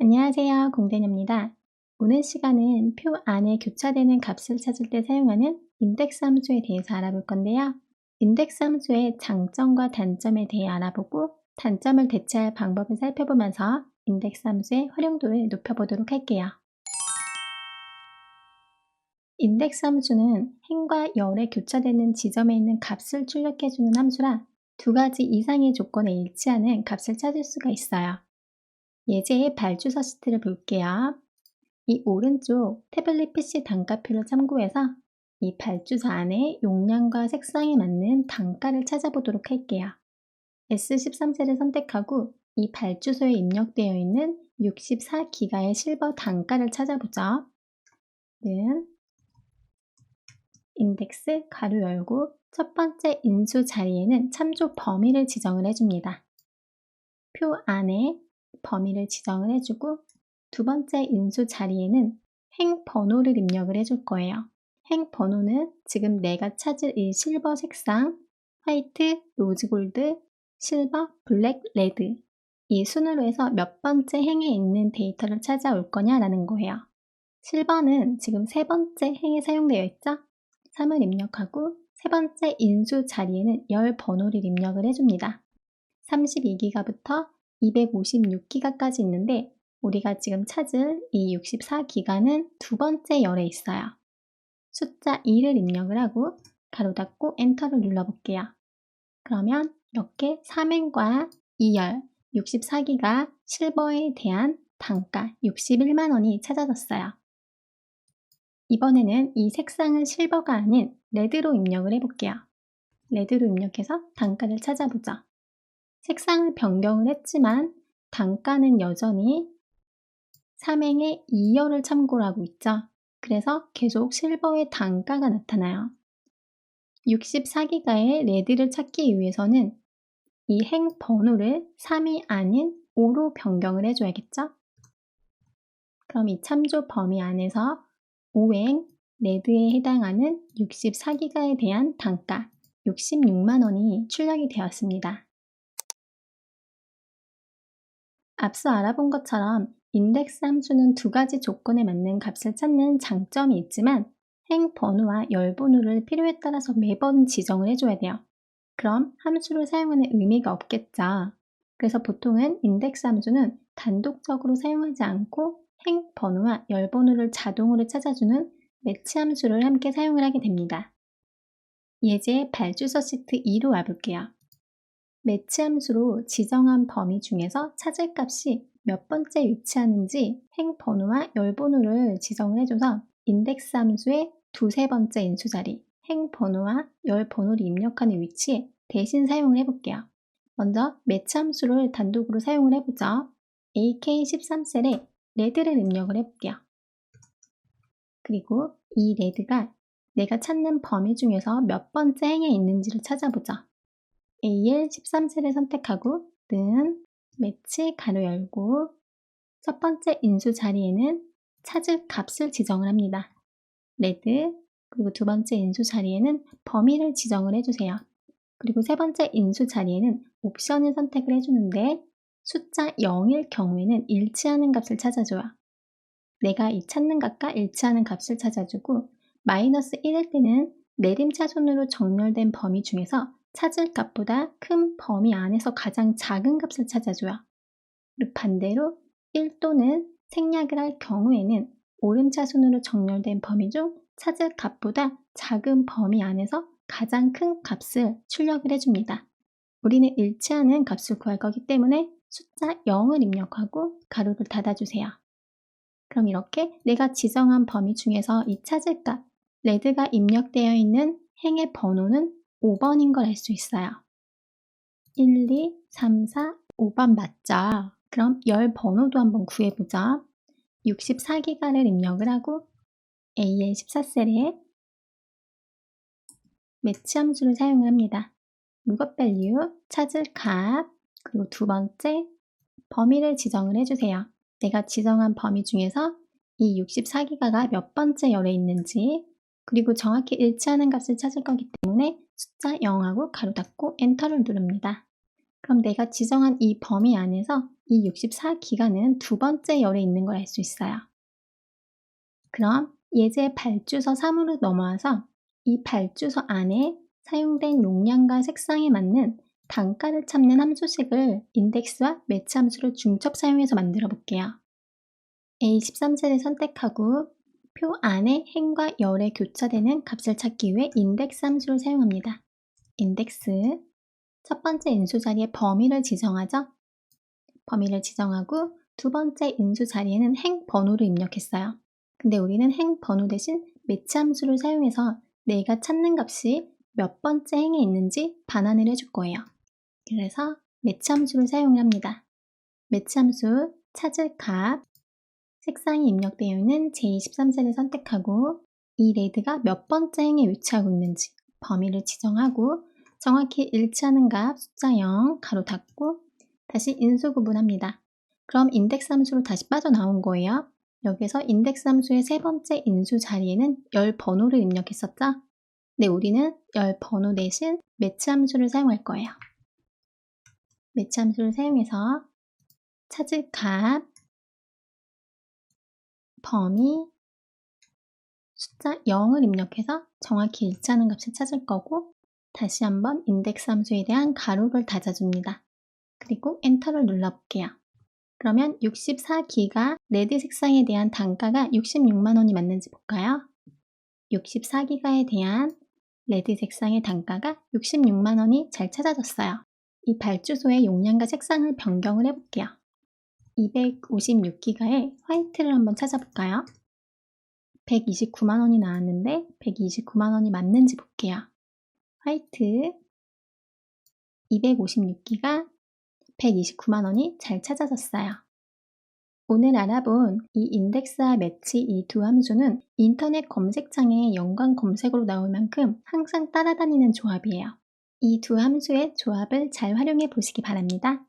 안녕하세요. 공대녀입니다. 오늘 시간은 표 안에 교차되는 값을 찾을 때 사용하는 인덱스 함수에 대해서 알아볼 건데요. 인덱스 함수의 장점과 단점에 대해 알아보고 단점을 대체할 방법을 살펴보면서 인덱스 함수의 활용도를 높여보도록 할게요. 인덱스 함수는 행과 열에 교차되는 지점에 있는 값을 출력해주는 함수라 두 가지 이상의 조건에 일치하는 값을 찾을 수가 있어요. 예제의 발주서 시트를 볼게요. 이 오른쪽 태블릿 PC 단가표를 참고해서 이 발주서 안에 용량과 색상에 맞는 단가를 찾아보도록 할게요. S13셀을 선택하고 이 발주소에 입력되어 있는 64기가의 실버 단가를 찾아보죠. 는 인덱스 가로 열고 첫 번째 인수 자리에는 참조 범위를 지정을 해줍니다. 표 안에 범위를 지정을 해주고 두 번째 인수 자리에는 행 번호를 입력을 해줄 거예요. 행 번호는 지금 내가 찾을 이 실버 색상, 화이트, 로즈골드, 실버, 블랙, 레드 이 순으로 해서 몇 번째 행에 있는 데이터를 찾아올 거냐라는 거예요. 실버는 지금 세 번째 행에 사용되어 있죠? 3을 입력하고 세 번째 인수 자리에는 열 번호를 입력을 해줍니다. 32기가부터 256기가까지 있는데 우리가 지금 찾을 이 64기가는 두 번째 열에 있어요. 숫자 2를 입력을 하고 가로 닫고 엔터를 눌러볼게요. 그러면 이렇게 3행과 2열 64기가 실버에 대한 단가 61만 원이 찾아졌어요. 이번에는 이 색상을 실버가 아닌 레드로 입력을 해볼게요. 레드로 입력해서 단가를 찾아보죠. 색상을 변경을 했지만 단가는 여전히 3행의 2열을 참고로 하고 있죠. 그래서 계속 실버의 단가가 나타나요. 64기가의 레드를 찾기 위해서는 이 행 번호를 3이 아닌 5로 변경을 해줘야겠죠? 그럼 이 참조 범위 안에서 5행 레드에 해당하는 64기가에 대한 단가 66만원이 출력이 되었습니다. 앞서 알아본 것처럼 인덱스 함수는 두 가지 조건에 맞는 값을 찾는 장점이 있지만 행 번호와 열 번호를 필요에 따라서 매번 지정을 해줘야 돼요. 그럼 함수를 사용하는 의미가 없겠죠. 그래서 보통은 인덱스 함수는 단독적으로 사용하지 않고 행 번호와 열 번호를 자동으로 찾아주는 매치 함수를 함께 사용을 하게 됩니다. 예제 발주서 시트 2로 와볼게요. 매치 함수로 지정한 범위 중에서 찾을 값이 몇 번째 위치하는지 행 번호와 열 번호를 지정을 해줘서 인덱스 함수의 두세 번째 인수 자리 행 번호와 열 번호를 입력하는 위치에 대신 사용을 해볼게요. 먼저 매치 함수를 단독으로 사용을 해보죠. AK13셀에 레드를 입력을 해볼게요. 그리고 이 레드가 내가 찾는 범위 중에서 몇 번째 행에 있는지를 찾아보죠. AL 13셀을 선택하고 는 매치 가로 열고 첫 번째 인수 자리에는 찾을 값을 지정을 합니다. 레드 그리고 두 번째 인수 자리에는 범위를 지정을 해주세요. 그리고 세 번째 인수 자리에는 옵션을 선택을 해주는데 숫자 0일 경우에는 일치하는 값을 찾아줘요. 내가 이 찾는 값과 일치하는 값을 찾아주고 마이너스 1일 때는 내림차순으로 정렬된 범위 중에서 찾을 값보다 큰 범위 안에서 가장 작은 값을 찾아줘요. 반대로 1 또는 생략을 할 경우에는 오름차순으로 정렬된 범위 중 찾을 값보다 작은 범위 안에서 가장 큰 값을 출력을 해줍니다. 우리는 일치하는 값을 구할 거기 때문에 숫자 0을 입력하고 가로를 닫아주세요. 그럼 이렇게 내가 지정한 범위 중에서 이 찾을 값, 레드가 입력되어 있는 행의 번호는 5번인 걸 알 수 있어요. 1, 2, 3, 4, 5번 맞죠? 그럼 열 번호도 한번 구해보자. 64기가를 입력을 하고 AL14셀에 매치 함수를 사용을 합니다. 무겁 밸류, 찾을 값, 그리고 두 번째 범위를 지정을 해주세요. 내가 지정한 범위 중에서 이 64기가가 몇 번째 열에 있는지 그리고 정확히 일치하는 값을 찾을 거기 때문에 숫자 0하고 가로 닫고 엔터를 누릅니다. 그럼 내가 지정한 이 범위 안에서 이 64기가는 두 번째 열에 있는 걸 알 수 있어요. 그럼 예제 발주서 3으로 넘어와서 이 발주서 안에 사용된 용량과 색상에 맞는 단가를 찾는 함수식을 인덱스와 매치 함수를 중첩 사용해서 만들어 볼게요. A13셀을 선택하고 표 안에 행과 열에 교차되는 값을 찾기 위해 인덱스 함수를 사용합니다. 인덱스 첫 번째 인수 자리에 범위를 지정하죠. 범위를 지정하고 두 번째 인수 자리에는 행 번호를 입력했어요. 근데 우리는 행 번호 대신 매치 함수를 사용해서 내가 찾는 값이 몇 번째 행에 있는지 반환을 해줄 거예요. 그래서 매치 함수를 사용을 합니다. 매치 함수 찾을 값 색상이 입력되어 있는 j13셀을 선택하고 이 레드가 몇 번째 행에 위치하고 있는지 범위를 지정하고 정확히 일치하는 값 숫자 0 가로 닫고 다시 인수 구분합니다. 그럼 인덱스 함수로 다시 빠져나온 거예요. 여기서 인덱스 함수의 세 번째 인수 자리에는 열 번호를 입력했었죠? 네, 우리는 열 번호 대신 매치 함수를 사용할 거예요. 매치 함수를 사용해서 찾을 값, 범위, 숫자 0을 입력해서 정확히 일치하는 값을 찾을 거고 다시 한번 인덱스 함수에 대한 가로를 닫아줍니다. 그리고 엔터를 눌러볼게요. 그러면 64기가 레드 색상에 대한 단가가 66만원이 맞는지 볼까요? 64기가에 대한 레드 색상의 단가가 66만원이 잘 찾아졌어요. 이 발주소의 용량과 색상을 변경을 해볼게요. 256기가에 화이트를 한번 찾아볼까요? 129만원이 나왔는데 129만원이 맞는지 볼게요. 화이트 256기가 129만원이 잘 찾아졌어요. 오늘 알아본 이 인덱스와 매치 이 두 함수는 인터넷 검색창에 연관 검색으로 나올 만큼 항상 따라다니는 조합이에요. 이 두 함수의 조합을 잘 활용해 보시기 바랍니다.